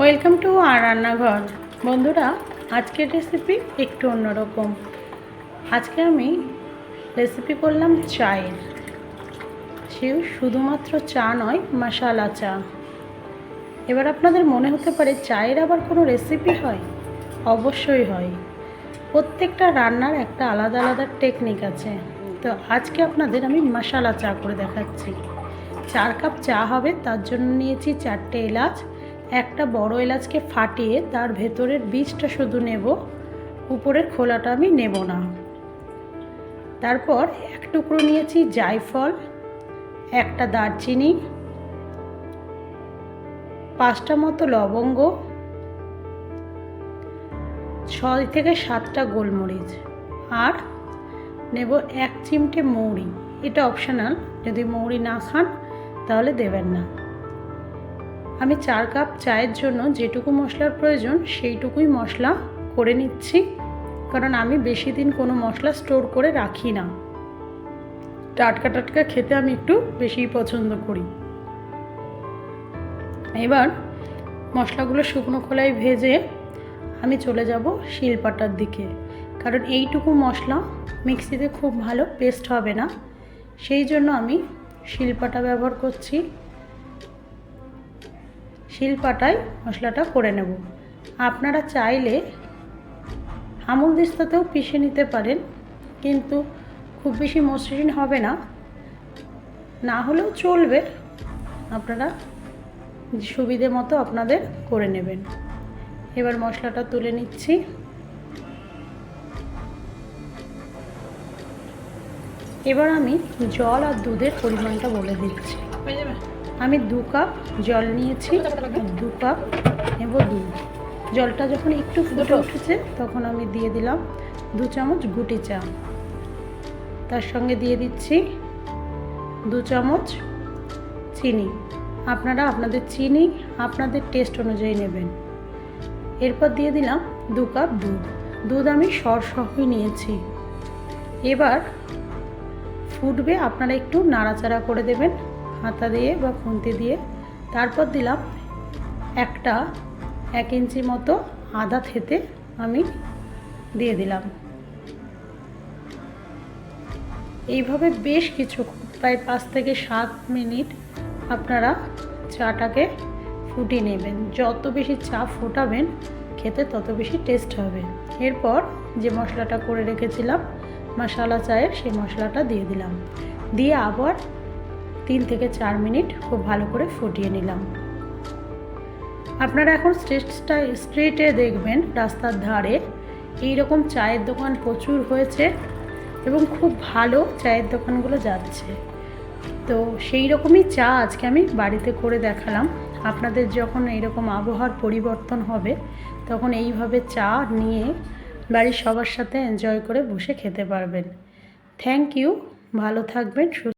Welcome to আর রান্নাঘর। বন্ধুরা, আজকের রেসিপি একটু অন্যরকম। আজকে আমি রেসিপি করলাম চায়ের। সেও শুধুমাত্র চা নয়, মশালা চা। এবার আপনাদের মনে হতে পারে, চায়ের আবার কোনো রেসিপি হয়? অবশ্যই হয়। প্রত্যেকটা রান্নার একটা আলাদা আলাদা টেকনিক আছে। তো আজকে আপনাদের আমি মশালা চা করে দেখাচ্ছি। চার কাপ চা হবে, তার জন্য নিয়েছি চারটে এলাচ একটা বড় এলাচকে ফাটিয়ে তার ভেতরের বীজটা শুধু নেব, উপরের খোলাটা আমি নেব না। তারপর এক টুকরো নিয়েছি জায়ফল, একটা দারচিনি, পাঁচটা মতো লবঙ্গ, ছয় থেকে সাতটা গোলমরিচ, আর নেব এক চিমটে মৌরি। এটা অপশনাল যদি মৌরি না খান, তাহলে দেবেন না। আমি চার কাপ চায়ের জন্য যেটুকু মশলার প্রয়োজন সেইটুকুই মশলা করে নিচ্ছি। কারণ আমি বেশি দিন কোনো মশলা স্টোর করে রাখি না। টাটকা টাটকা খেতে আমি একটু বেশিই পছন্দ করি। এবার মশলাগুলো শুকনো খোলায় ভেজে আমি চলে যাব শিলপাটার দিকে। কারণ এইটুকু মশলা মিক্সিতে খুব ভালো পেস্ট হবে না। সেই জন্য আমি শিলপাটা ব্যবহার করছি। শিলপাটায় মশলাটা করে নেব। আপনারা চাইলে আমুল দিস্তাতেও পিষে নিতে পারেন, কিন্তু খুব বেশি মসৃণ হবে না। না হলেও চলবে। আপনারা সুবিধে মতো আপনাদের করে নেবেন। এবার মশলাটা তুলে নিচ্ছি। এবার আমি জল আর দুধের পরিমাণটা বলে দিচ্ছি। আমি দু কাপ জল নিয়েছি দু কাপ নেব দুধ। জলটা যখন একটু ফুটে উঠেছে তখন আমি দিয়ে দিলাম দু চামচ গুটি চা। তার সঙ্গে দিয়ে দিচ্ছি দু চামচ চিনি। আপনারা আপনাদের চিনি আপনাদের টেস্ট অনুযায়ী নেবেন। এরপর দিয়ে দিলাম দু কাপ দুধ। দুধ আমি সরসহই নিয়েছি। এবার ফুটবে আপনারা একটু নাড়াচাড়া করে দেবেন। হাতা দিয়ে বা খুন্তি দিয়ে। তারপর দিলাম একটা এক ইঞ্চি মতো আদা থেতে আমি দিয়ে দিলাম। এইভাবে বেশ কিছু, প্রায় পাঁচ থেকে সাত মিনিট আপনারা চাটাকে ফুটিয়ে নেবেন। যত বেশি চা ফোটাবেন, খেতে তত বেশি টেস্ট হবে। এরপর যে মশলাটা করে রেখেছিলাম, মশালা চায়ের সেই মশলাটা দিয়ে দিলাম। দিয়ে আবার তিন থেকে চার মিনিট খুব ভালো করে ফুটিয়ে নিলাম। আপনারা এখন স্ট্রিটটা স্ট্রিটে দেখবেন রাস্তার ধারে এই রকম চায়ের দোকান প্রচুর হয়েছে এবং খুব ভালো চায়ের দোকানগুলো যাচ্ছে। তো সেই রকমই চা আজকে আমি বাড়িতে করে দেখালাম। আপনাদের যখন এইরকম আবহাওয়ার পরিবর্তন হবে, তখন এইভাবে চা নিয়ে বাড়ির সবার সাথে এনজয় করে বসে খেতে পারবেন। থ্যাংক ইউ ভালো থাকবেন